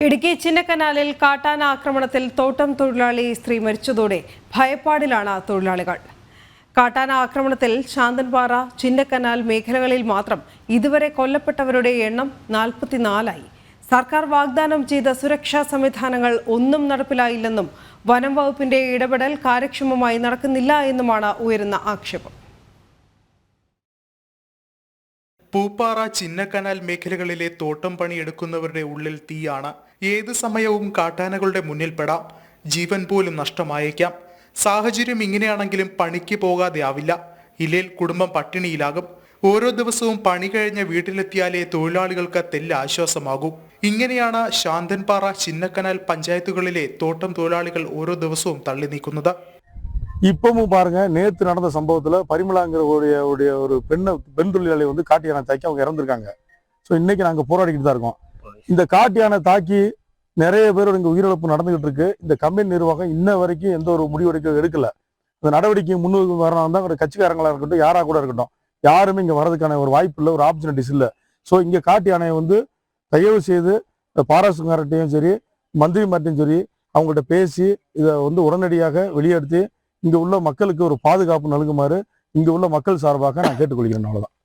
ഇടുക്കി ചിന്നക്കനാലിൽ കാട്ടാന ആക്രമണത്തിൽ തോട്ടം തൊഴിലാളി സ്ത്രീ മരിച്ചതോടെ ഭയപ്പാടിലാണ് തൊഴിലാളികൾ. കാട്ടാന ആക്രമണത്തിൽ ശാന്തൻപാറ ചിന്നക്കനാൽ മേഖലകളിൽ മാത്രം ഇതുവരെ കൊല്ലപ്പെട്ടവരുടെ എണ്ണം നാൽപ്പത്തിനാലായി. സർക്കാർ വാഗ്ദാനം ചെയ്ത സുരക്ഷാ സംവിധാനങ്ങൾ ഒന്നും നടപ്പിലായില്ലെന്നും വനം വകുപ്പിന്റെ ഇടപെടൽ കാര്യക്ഷമമായി നടക്കുന്നില്ല എന്നുമാണ് ഉയരുന്ന ആക്ഷേപം. പൂപ്പാറ ചിന്നക്കനാൽ മേഖലകളിലെ തോട്ടം പണിയെടുക്കുന്നവരുടെ ഉള്ളിൽ തീയാണ്. ഏത് സമയവും കാട്ടാനകളുടെ മുന്നിൽപ്പെടാം. ജീവൻ പോലും നഷ്ടമായേക്കാം. സാഹചര്യം ഇങ്ങനെയാണെങ്കിലും പണിക്ക് പോകാതെ ആവില്ല ഇല്ലേൽ കുടുംബം പട്ടിണിയിലാകും. ഓരോ ദിവസവും പണി കഴിഞ്ഞ് വീട്ടിലെത്തിയാലേ തൊഴിലാളികൾക്ക് തെല്ല ആശ്വാസമാകൂ. ഇങ്ങനെയാണ് ശാന്തൻപാറ ചിന്നക്കനാൽ പഞ്ചായത്തുകളിലെ തോട്ടം തൊഴിലാളികൾ ഓരോ ദിവസവും തള്ളി നീക്കുന്നത് இப்பவும் பாருங்க நேத்து நடந்த சம்பவத்துல பரிமளாங்கிற உடைய ஒரு பெண்ணை பெண் தொழிலாளி வந்து காட்டு யானை தாக்கி அவங்க இறந்துருக்காங்க. ஸோ இன்னைக்கு நாங்க போராடிக்கிட்டு தான் இருக்கோம். இந்த காட்டு யானை தாக்கி நிறைய பேரோட இங்க உயிரிழப்பு நடந்துகிட்டு இருக்கு இந்த கம்பெனி நிர்வாகம் இன்ன வரைக்கும் எந்த ஒரு முடிவெடுக்க எடுக்கல. இந்த நடவடிக்கை முன்னுக்கு வரணும் தான் ஒரு கட்சிக்காரங்களா இருக்கட்டும் யாரா கூட இருக்கட்டும் யாருமே இங்க வர்றதுக்கான ஒரு வாய்ப்பு இல்லை ஒரு ஆப்பர்ச்சுனிட்டிஸ் இல்லை. ஸோ இங்க காட்டு யானையை வந்து தயவு செய்து பாராசுங்கார்ட்டையும் சரி மந்திரிமார்ட்டையும் சரி அவங்கள்ட்ட பேசி இதை வந்து உடனடியாக வெளியெடுத்து இங்க உள்ள மக்களுக்கு ஒரு பாதுகாப்பு நல்குமாறு இங்க உள்ள மக்கள் சார்பாக நான் கேட்டுக்கொள்கிறேன் அவ்வளவுதான்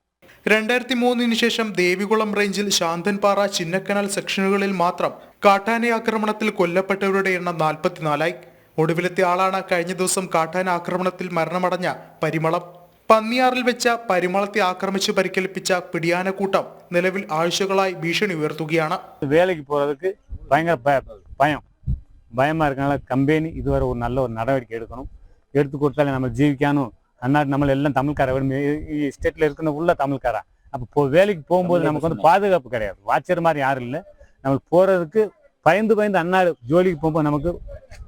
രണ്ടായിരത്തി മൂന്നിന് ശേഷം ദേവികുളം റേഞ്ചിൽ ശാന്തൻപാറ ചിന്നക്കനാൽ സെക്ഷനുകളിൽ മാത്രം കാട്ടാന ആക്രമണത്തിൽ കൊല്ലപ്പെട്ടവരുടെ എണ്ണം നാൽപ്പത്തിനാലായി ഒടുവിലത്തെ ആളാണ് കഴിഞ്ഞ ദിവസം കാട്ടാന ആക്രമണത്തിൽ മരണമടഞ്ഞ പരിമളം പന്നിയാറിൽ വെച്ച പരിമളത്തെ ആക്രമിച്ച് പരിക്കേൽപ്പിച്ച പിടിയാനക്കൂട്ടം നിലവിൽ ആഴ്ചകളായി ഭീഷണി ഉയർത്തുകയാണ് வேலைக்கு போகிறதுக்கு பயங்கர ப பயம் பயமாக இருக்கனால கம்பெனி இதுவரை ஒரு நல்ல ஒரு நடவடிக்கை எடுக்கணும் எடுத்து கொடுத்தாலே நம்ம ஜீவிக்கணும் அந்நாட்டு நம்மள எல்லாம் தமிழ்கார ஸ்டேட்டில் இருக்கிற உள்ள தமிழ்காரா அப்போ போ வேலைக்கு போகும்போது நமக்கு வந்து பாதுகாப்பு கிடையாது வாட்சர் மாதிரி யாரும் இல்லை நமக்கு போகிறதுக்கு பயந்து பயந்து அந்நாடு ஜோலிக்கு போகும்போது நமக்கு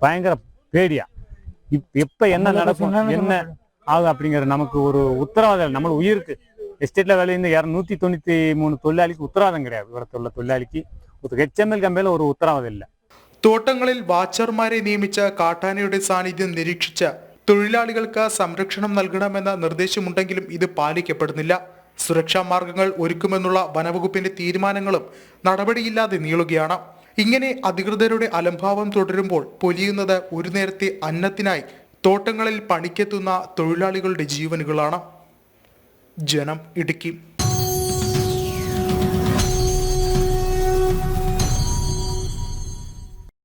பயங்கர பேடியா இப் எப்போ என்ன நடக்கும் என்ன ஆகும் அப்படிங்கிற நமக்கு ஒரு உத்தரவாதம் இல்லை. நம்ம உயிருக்கு எஸ்டேட்ல வேலை இந்த இரநூத்தி தொண்ணூத்தி மூணு தொழிலாளிக்கு உத்தரவாதம் கிடையாது ഇവിടത്തുള്ള തൊഴിലാളിക്ക് എച്ച് എം എൽ കമ്പനിയിൽ ഒരു ഉത്തരവാദം ഇല്ല തോട്ടങ്ങളിൽ വാച്ചർമാരെ നിയമിച്ച കാട്ടാനയുടെ സാന്നിധ്യം നിരീക്ഷിച്ച തൊഴിലാളികൾക്ക് സംരക്ഷണം നൽകണമെന്ന നിർദ്ദേശമുണ്ടെങ്കിലും ഇത് പാലിക്കപ്പെടുന്നില്ല. സുരക്ഷാ മാർഗങ്ങൾ ഒരുക്കുമെന്നുള്ള വനവകുപ്പിന്റെ തീരുമാനങ്ങളും നടപടിയില്ലാതെ നീളുകയാണ്. ഇങ്ങനെ അധികൃതരുടെ അലംഭാവം തുടരുമ്പോൾ പൊലിയുന്നത് ഒരു നേരത്തെ അന്നത്തിനായി തോട്ടങ്ങളിൽ പണിക്കെത്തുന്ന തൊഴിലാളികളുടെ ജീവനുകളാണ്. ജനം ഇടുക്കി.